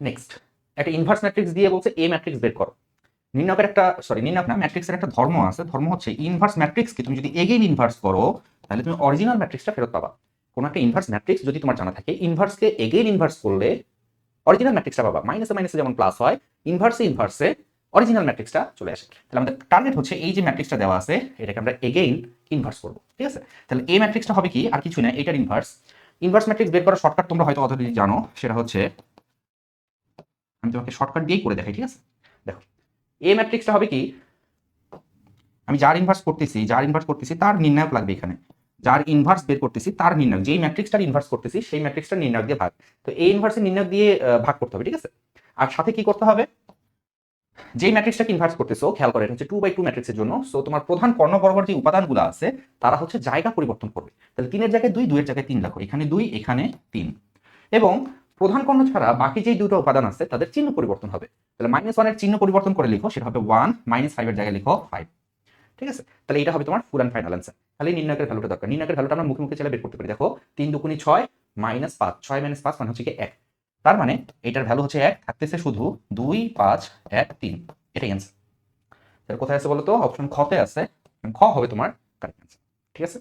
Next একটা inverse matrix দিয়ে বলছে এ ম্যাট্রিক্স বের করো। নির্ণায়কের একটা সরি নির্ণায়ক না ম্যাট্রিক্সের একটা ধর্ম আছে। ধর্ম হচ্ছে ইনভার্স ম্যাট্রিক্সকে তুমি যদি এগেইন ইনভার্স করো, তাহলে তুমি অরিজিনাল ম্যাট্রিক্সটা ফেরত পাবা। কোনো একটা ইনভার্স ম্যাট্রিক্স যদি তোমার জানা থাকে ইনভার্সকে এগেইন ইনভার্স করলে অরিজিনাল ম্যাট্রিক্সটা পাবা। মাইনাসে মাইনাসে যেমন প্লাস হয় ইনভার্সে ইনভার্সে অরিজিনাল ম্যাট্রিক্সটা চলে আসে। তাহলে আমাদের টার্গেট হচ্ছে এই যে ম্যাট্রিক্সটা দেওয়া আছে, এটাকে আমরা এগেইন ইনভার্স করব, ঠিক আছে? তাহলে এই ম্যাট্রিক্সটা হবে কি? আর কিছু না, এটার ইনভার্স ইনভার্স ম্যাট্রিক্স বের করার শর্টকাট তোমরা হয়তো অলরেডি জানো, সেটা হচ্ছে আমি তোমাকে শর্টকাট দিয়েই করে দেখাই, ঠিক আছে? দেখো এ ম্যাট্রিক্সটা হবে কি? আমি যার ইনভার্স করতেছি, যার ইনভার্স করতেছি, তার নির্ণায়ক লাগবে এখানে। যার ইনভার্স বের করতেছি, তার নির্ণায়ক। যেই ম্যাট্রিক্সটার ইনভার্স করতেছি, সেই ম্যাট্রিক্সটার নির্ণায়ক দিয়ে ভাগ। তো এই ইনভার্সের নির্ণায়ক দিয়ে ভাগ করতে হবে, ঠিক আছে? আর সাথে কি করতে হবে? যেই ম্যাট্রিক্সটাকে ইনভার্স করতেছো, খেয়াল করে, এটা হচ্ছে টু বাই টু ম্যাট্রিক্সের জন্য। সো তোমার প্রধান কর্ণ বরাবর যে উপাদানগুলো আছে, তারা হচ্ছে জায়গা পরিবর্তন করবে। তাহলে তিনের জায়গায় দুই, দুইয়ের জায়গায় তিন রাখো এখানে দুই, এখানে তিন। এবং প্রধান কর্ণ ছাড়া বাকি যেই দুটো উপাদান আছে, তাদের চিহ্ন পরিবর্তন হবে। তাহলে মাইনাস ওয়ানের চিহ্ন পরিবর্তন করে লিখো, সেটা হবে ওয়ান মাইনাস ফাইভের জায়গায় লিখো ফাইভ ঠিক আছে? তাহলে এটা হবে তোমার ফুল অ্যান্ড ফাইনাল অ্যান্সার তাহলে নির্ণায়কের ভ্যালুটা দরকার। নির্ণায়কের ভ্যালুটা আমরা মুখে মুখে চাইলে বের করতে পারি। দেখো, তিন দুকুনি ছয় মাইনাস পাঁচ। ছয় মাইনাস পাঁচ মানে হচ্ছে কি এক। তার মানে এটার ভ্যালু হচ্ছে এক, থাকতেছে শুধু দুই, পাঁচ, এক, তিন। এটাই অ্যান্সার তাহলে কোথায় আছে বলতো? অপশন খতে আছে। খ হবে তোমার কারেক্ট অ্যান্সার ঠিক আছে?